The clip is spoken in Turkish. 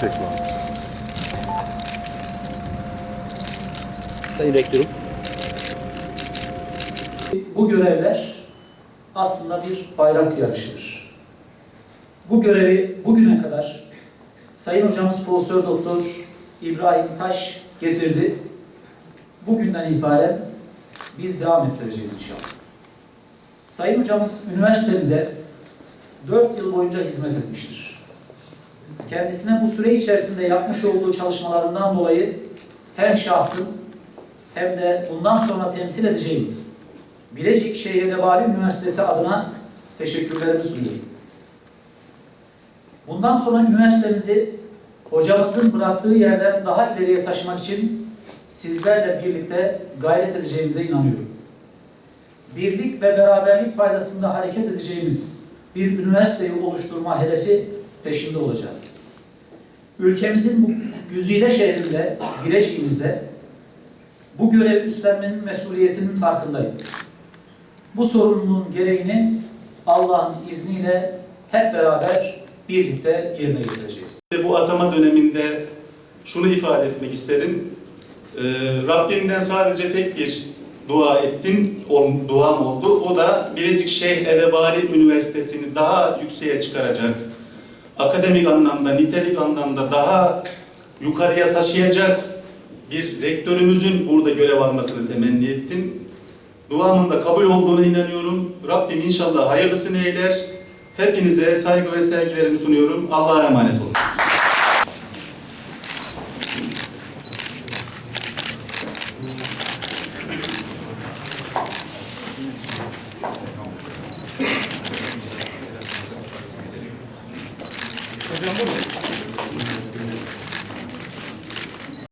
Çekme. Sayın Rektörüm. Bu görevler aslında bir bayrak yarışıdır. Bu görevi bugüne kadar Sayın Hocamız Profesör Doktor İbrahim Taş getirdi. Bugünden itibaren biz devam ettireceğiz inşallah. Sayın Hocamız üniversitemize 4 yıl boyunca hizmet etmiştir. Kendisine bu süre içerisinde yapmış olduğu çalışmalarından dolayı hem şahsım hem de bundan sonra temsil edeceğim Bilecik Şehir Edebali Üniversitesi adına teşekkürlerimi sunuyorum. Bundan sonra üniversitemizi hocamızın bıraktığı yerden daha ileriye taşımak için sizlerle birlikte gayret edeceğimize inanıyorum. Birlik ve beraberlik paydasında hareket edeceğimiz bir üniversiteyi oluşturma hedefi peşinde olacağız. Ülkemizin bu güzide şehrinde, Bilecik'imizde bu görevi üstlenmenin mesuliyetinin farkındayım. Bu sorumluluğun gereğini Allah'ın izniyle hep beraber birlikte yerine getireceğiz. Bu atama döneminde şunu ifade etmek isterim. Ee, Rabbimden sadece tek bir dua ettim, o, duam oldu. O da Bilecik Şeyh Edebali Üniversitesi'ni daha yükseğe çıkaracak, akademik anlamda, nitelik anlamda daha yukarıya taşıyacak bir rektörümüzün burada görev almasını temenni ettim. Duamın da kabul olduğuna inanıyorum. Rabbim inşallah hayırlısını eyler. Hepinize saygı ve sevgilerimi sunuyorum. Allah'a emanet olun. 한번